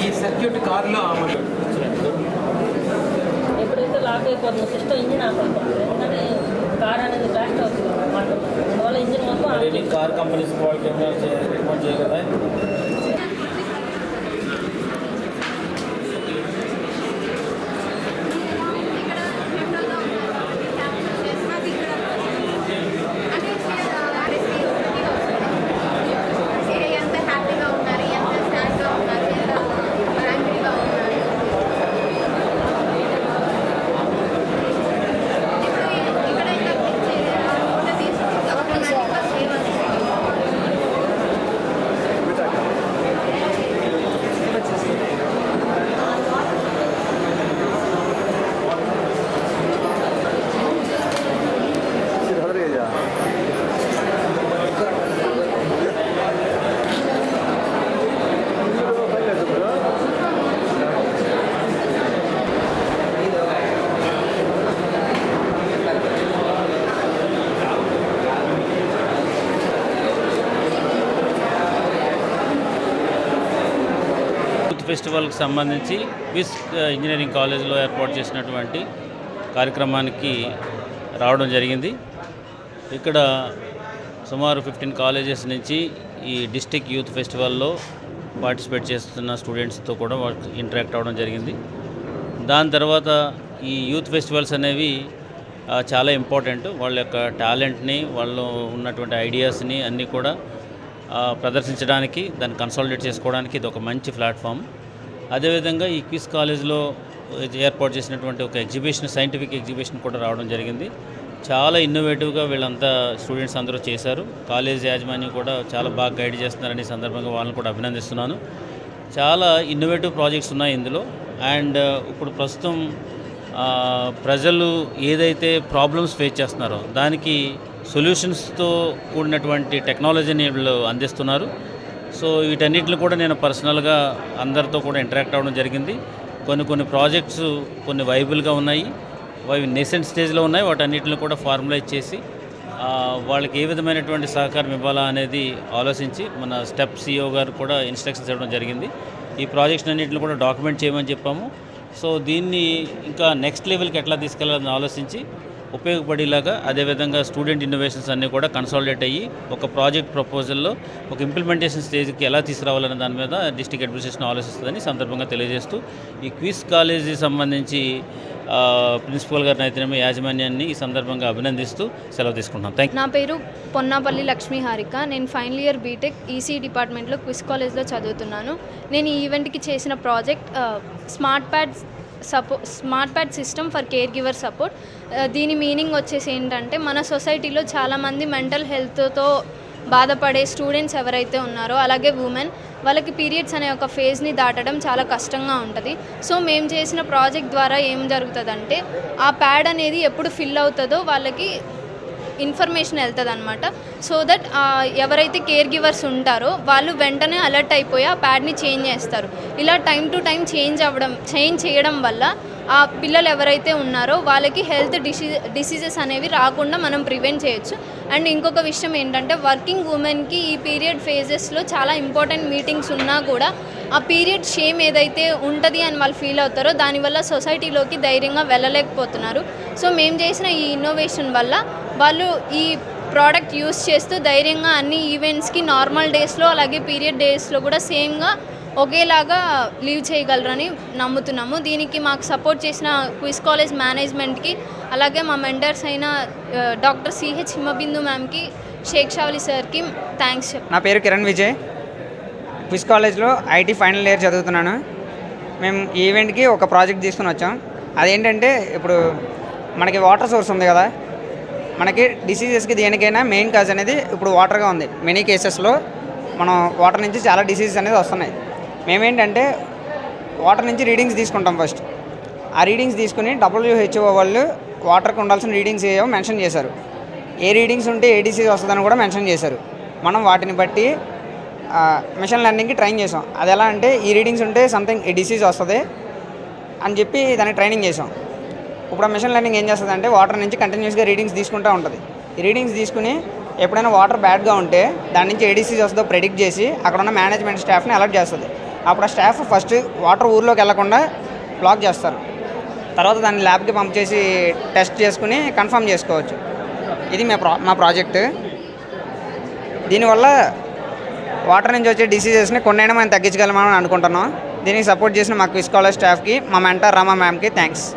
ఈ సర్క్యూట్ కారులో ఎప్పుడైతే లాక్ అయిపోతుందో సిస్టమ్ ఇంజిన్ ఆఫ్ అయిపోతుంది ఎందుకంటే కార్ అనేది బ్లాస్ట్ అవుతుంది. అందువల్ల ఇంజిన్ మొత్తం them as a report చేయగలరా ఎంత హ్యాపీగా ఉన్నారు ఎంత సాడ్గా ఉన్నారు ఎంత యాంగ్రీగా ఉన్నారు ఇప్పుడు ఇక్కడ ఇంకా ఫోటో తీసుకుంటే ఆటోమేటిక్గా సేవ్ అవుతుంది యూత్ ఫెస్టివల్కి సంబంధించి విస్ ఇంజనీరింగ్ కాలేజ్లో ఏర్పాటు చేసినటువంటి కార్యక్రమానికి రావడం జరిగింది. ఇక్కడ సుమారు ఫిఫ్టీన్ కాలేజెస్ నుంచి ఈ డిస్టిక్ యూత్ ఫెస్టివల్లో పార్టిసిపేట్ చేస్తున్న స్టూడెంట్స్తో కూడా ఇంటరాక్ట్ అవ్వడం జరిగింది. దాని తర్వాత ఈ యూత్ ఫెస్టివల్స్ అనేవి చాలా ఇంపార్టెంట్. వాళ్ళ యొక్క టాలెంట్ని వాళ్ళు ఉన్నటువంటి ఐడియాస్ని అన్నీ కూడా ప్రదర్శించడానికి దాన్ని కన్సాలిడేట్ చేసుకోవడానికి ఇది ఒక మంచి ప్లాట్ఫామ్ అదేవిధంగా ఈ క్విజ్ కాలేజ్లో ఏర్పాటు చేసినటువంటి ఒక ఎగ్జిబిషన్ సైంటిఫిక్ ఎగ్జిబిషన్ కూడా రావడం జరిగింది. చాలా ఇన్నోవేటివ్గా వీళ్ళంతా స్టూడెంట్స్ అందరూ చేశారు. కాలేజ్ యాజమాన్యం కూడా చాలా బాగా గైడ్ చేస్తున్నారని సందర్భంగా వాళ్ళని కూడా అభినందిస్తున్నాను. చాలా ఇన్నోవేటివ్ ప్రాజెక్ట్స్ ఉన్నాయి ఇందులో. అండ్ uh, ఇప్పుడు ప్రస్తుతం ప్రజలు ఏదైతే ప్రాబ్లమ్స్ ఫేస్ చేస్తున్నారో దానికి సొల్యూషన్స్తో కూడినటువంటి టెక్నాలజీని వీళ్ళు అందిస్తున్నారు. సో వీటన్నిటిని కూడా నేను పర్సనల్గా అందరితో కూడా ఇంటరాక్ట్ అవ్వడం జరిగింది. కొన్ని కొన్ని ప్రాజెక్ట్స్ కొన్ని వైబుల్గా ఉన్నాయి. అవి నేసెంట్ స్టేజ్లో ఉన్నాయి. వాటన్నిటిని కూడా ఫార్ములైజ్ చేసి వాళ్ళకి ఏ విధమైనటువంటి సహకారం ఇవ్వాలా అనేది ఆలోచించి మన స్టెప్ సిఇఓ గారు కూడా ఇన్స్ట్రక్షన్స్ ఇవ్వడం జరిగింది. ఈ ప్రాజెక్ట్స్ అన్నింటిని కూడా డాక్యుమెంట్ చేయమని చెప్పాము. సో దీన్ని ఇంకా నెక్స్ట్ లెవెల్కి ఎట్లా తీసుకెళ్ళాలని ఆలోచించి ఉపయోగపడేలాగా అదేవిధంగా స్టూడెంట్ ఇన్నోవేషన్స్ అన్నీ కూడా కన్సాలిడేట్ అయ్యి ఒక ప్రాజెక్ట్ ప్రపోజల్లో ఒక ఇంప్లిమెంటేషన్ స్టేజ్కి ఎలా తీసుకురావాలనే దాని మీద డిస్ట్రిక్ట్ అడ్మినిస్ట్రేషన్ ఆలోచిస్తుందని సందర్భంగా తెలియజేస్తూ ఈ క్విజ్ కాలేజీ సంబంధించి ప్రిన్సిపల్ గారిని అయితేనేమో యాజమాన్యాన్ని ఈ సందర్భంగా అభినందిస్తూ సెలవు తీసుకుంటున్నాం. థ్యాంక్ నా పేరు పొన్నాపల్లి లక్ష్మీ హారిక. నేను ఫైనల్ ఇయర్ బీటెక్ ఈసీ డిపార్ట్మెంట్లో క్విజ్ కాలేజ్లో చదువుతున్నాను. నేను ఈ ఈవెంట్కి చేసిన project smart pads సపో smart pad system for care giver support. దీని మీనింగ్ వచ్చేసి ఏంటంటే మన సొసైటీలో చాలామంది మెంటల్ హెల్త్తో బాధపడే స్టూడెంట్స్ ఎవరైతే ఉన్నారో అలాగే ఉమెన్ వాళ్ళకి పీరియడ్స్ అనే ఒక ఫేజ్ని దాటడం చాలా కష్టంగా ఉంటుంది. సో మేము చేసిన ప్రాజెక్ట్ ద్వారా ఏం జరుగుతుందంటే ఆ ప్యాడ్ అనేది ఎప్పుడు ఫిల్ అవుతుందో వాళ్ళకి ఇన్ఫర్మేషన్ వెళ్తుంది అనమాట సో దట్ ఎవరైతే కేర్ గివర్స్ ఉంటారో వాళ్ళు వెంటనే అలర్ట్ అయిపోయి ఆ ప్యాడ్ని చేంజ్ చేస్తారు. ఇలా టైం టు టైం చేంజ్ అవ్వడం చేంజ్ చేయడం వల్ల ఆ పిల్లలు ఎవరైతే ఉన్నారో వాళ్ళకి హెల్త్ డిసీ డిసీజెస్ అనేవి రాకుండా మనం ప్రివెంట్ చేయొచ్చు. అండ్ ఇంకొక విషయం ఏంటంటే వర్కింగ్ ఉమెన్కి ఈ పీరియడ్ ఫేజెస్లో చాలా ఇంపార్టెంట్ మీటింగ్స్ ఉన్నా కూడా ఆ పీరియడ్ షేమ్ ఏదైతే ఉంటుంది అని వాళ్ళు ఫీల్ అవుతారో దానివల్ల సొసైటీలోకి ధైర్యంగా వెళ్ళలేకపోతున్నారు. సో మేము చేసిన ఈ ఇన్నోవేషన్ వల్ల వాళ్ళు ఈ ప్రోడక్ట్ యూస్ చేస్తూ ధైర్యంగా అన్ని ఈవెంట్స్కి నార్మల్ డేస్లో అలాగే పీరియడ్ డేస్లో కూడా సేమ్గా ఒకేలాగా లీవ్ చేయగలరని నమ్ముతున్నాము. దీనికి మాకు సపోర్ట్ చేసిన క్విజ్ కాలేజ్ మేనేజ్మెంట్కి అలాగే మా మెంటర్స్ అయిన డాక్టర్ సిహెచ్ హిమబిందు మ్యామ్కి షేక్ షావలి సార్కి థ్యాంక్స్ నా పేరు కిరణ్ విజయ్. క్విజ్ కాలేజ్లో ఐటీ ఫైనల్ ఇయర్ చదువుతున్నాను. మేము ఈవెంట్కి ఒక ప్రాజెక్ట్ తీసుకుని వచ్చాం. అదేంటంటే ఇప్పుడు మనకి వాటర్ సోర్స్ ఉంది కదా మనకి డిసీజెస్కి దేనికైనా మెయిన్ కాజ్ అనేది ఇప్పుడు వాటర్గా ఉంది. మెనీ కేసెస్లో మనం వాటర్ నుంచి చాలా డిసీజెస్ అనేది వస్తున్నాయి. మేమేంటంటే వాటర్ నుంచి రీడింగ్స్ తీసుకుంటాం ఫస్ట్ ఆ రీడింగ్స్ తీసుకుని డబ్ల్యూహెచ్ఓ వాళ్ళు వాటర్కి ఉండాల్సిన రీడింగ్స్ ఏవో మెన్షన్ చేశారు. ఏ రీడింగ్స్ ఉంటే ఏ డిసీజ్ వస్తుందని కూడా మెన్షన్ చేశారు. మనం వాటిని బట్టి మిషన్ లెర్నింగ్కి ట్రైన్ చేసాం అది ఎలా అంటే ఈ రీడింగ్స్ ఉంటే సంథింగ్ ఈ డిసీజ్ వస్తుంది అని చెప్పి దాన్ని ట్రైనింగ్ చేసాం ఇప్పుడు మిషన్ లెర్నింగ్ ఏం చేస్తుంది అంటే వాటర్ నుంచి కంటిన్యూస్గా రీడింగ్స్ తీసుకుంటూ ఉంటుంది. రీడింగ్స్ తీసుకుని ఎప్పుడైనా వాటర్ బ్యాడ్గా ఉంటే దాని నుంచి ఏ వస్తుందో ప్రెడిక్ట్ చేసి అక్కడ ఉన్న మేనేజ్మెంట్ స్టాఫ్ని అలర్ట్ చేస్తుంది. అప్పుడు ఆ స్టాఫ్ ఫస్ట్ వాటర్ ఊర్లోకి వెళ్ళకుండా బ్లాక్ చేస్తారు. తర్వాత దాన్ని ల్యాబ్కి పంప్ చేసి టెస్ట్ చేసుకుని కన్ఫర్మ్ చేసుకోవచ్చు. ఇది మా ప్రా మా ప్రాజెక్ట్ దీనివల్ల వాటర్ నుంచి వచ్చే డిసీజెస్ని కొన్నైనా మనం తగ్గించగలమని అనుకుంటున్నాం. దీనికి సపోర్ట్ చేసిన మా క్విజ్ కాలేజ్ స్టాఫ్కి మా మెంటర్ రామా మ్యామ్కి థ్యాంక్స్